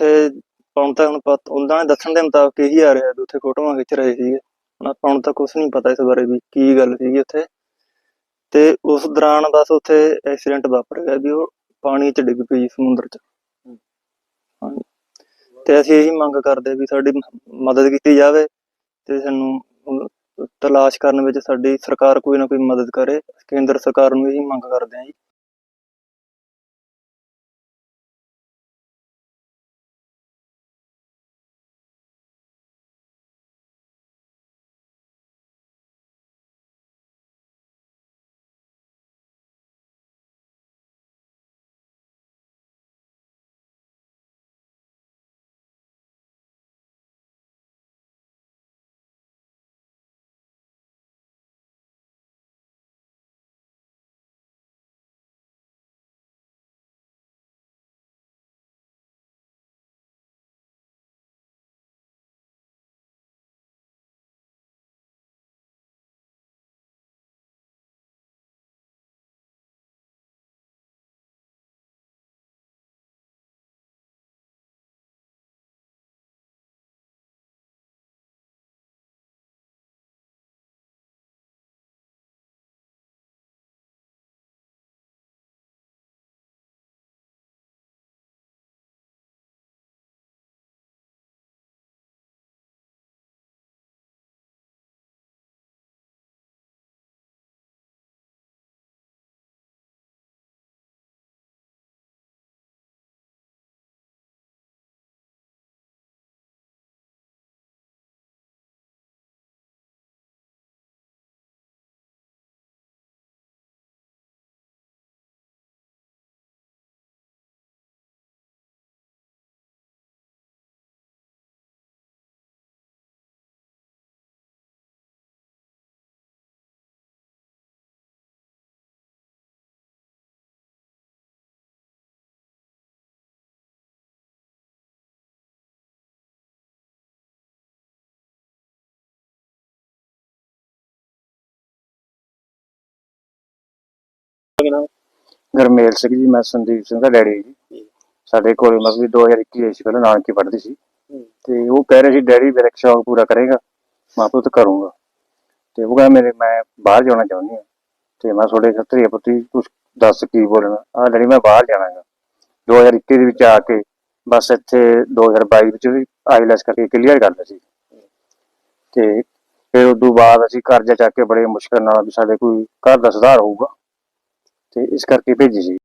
ਉੱਥੇ ਪਾਉਣ ਤਾਂ ਹੁਣ ਪਤ ਉਹਨਾਂ ਦੇ ਦੱਸਣ ਦੇ ਮੁਤਾਬਕ ਇਹੀ ਆ ਰਿਹਾ ਵੀ ਉੱਥੇ ਫੋਟੋਆਂ ਖਿੱਚ ਰਹੇ ਸੀਗੇ। ਹੁਣ ਆਪਾਂ ਨੂੰ ਤਾਂ ਕੁਝ ਨਹੀਂ ਪਤਾ ਇਸ ਬਾਰੇ ਵੀ ਕੀ ਗੱਲ ਸੀਗੀ ਉੱਥੇ। ਤੇ ਉਸ ਦੌਰਾਨ ਬਸ ਉੱਥੇ ਐਕਸੀਡੈਂਟ ਵਾਪਰ ਗਿਆ ਵੀ ਉਹ ਪਾਣੀ 'ਚ ਡਿੱਗ ਪਈ ਸਮੁੰਦਰ 'ਚ। ਹਾਂਜੀ। ਤੇ ਅਸੀਂ ਇਹੀ ਮੰਗ ਕਰਦੇ ਵੀ ਸਾਡੀ ਮ- ਮਦਦ ਕੀਤੀ ਜਾਵੇ ਤੇ ਸਾਨੂੰ ਤਲਾਸ਼ ਕਰਨ ਵਿੱਚ ਸਾਡੀ ਸਰਕਾਰ ਕੋਈ ਨਾ ਕੋਈ ਮਦਦ ਕਰੇ। ਕੇਂਦਰ ਸਰਕਾਰ ਨੂੰ ਇਹੀ ਮੰਗ ਕਰਦੇ ਹਾਂ ਜੀ। ਗਰਮੇਲ ਸਿੰਘ ਜੀ ਮੈਂ ਸੰਦੀਪ ਸਿੰਘ ਦਾ ਡੈਡੀ ਜੀ। ਸਾਡੇ ਕੋਲ ਮਤਲਬ 2021 ਵਿੱਚ ਪਹਿਲਾਂ ਨਾਨਕੀ ਪੜ੍ਹਦੀ ਸੀ। ਤੇ ਉਹ ਕਹਿ ਰਹੇ ਸੀ ਡੈਡੀ ਮੇਰਾ ਸ਼ੌਕ ਪੂਰਾ ਕਰੇਗਾ ਮੈਂ ਪੁੱਤ ਕਰੂੰਗਾ। ਤੇ ਉਹ ਕਹਿੰਦਾ ਮੇਰੇ ਮੈਂ ਬਾਹਰ ਜਾਣਾ ਚਾਹੁੰਦੀ ਹਾਂ। ਤੇ ਮੈਂ ਤੁਹਾਡੇ ਖਤਰੀ ਪੁੱਤੀ ਕੁਝ ਦੱਸ ਕੀ ਬੋਲਣਾ? ਆ ਡੈਡੀ ਮੈਂ ਬਾਹਰ ਜਾਣਾਗਾ। 2021 ਦੇ ਵਿੱਚ ਆ ਕੇ ਬਸ ਇੱਥੇ 2022 ਵਿੱਚ ਵੀ ਆਈਲੈਸ ਕਰਕੇ ਕਲੀਅਰ ਕਰ ਲਿਆ ਸੀ। ਤੇ ਫਿਰ ਉਦੋਂ ਬਾਅਦ ਅਸੀਂ ਕਰਜ਼ਾ ਚੱਕ ਕੇ ਬੜੇ ਮੁਸ਼ਕਲ ਨਾਲ ਵੀ ਸਾਡੇ ਕੋਈ ਘਰ ਦਾ ਸੁਧਾਰ ਹੋਊਗਾ। ਤੇ ਇਸ ਕਰਕੇ ਭੇਜੀ ਸੀ।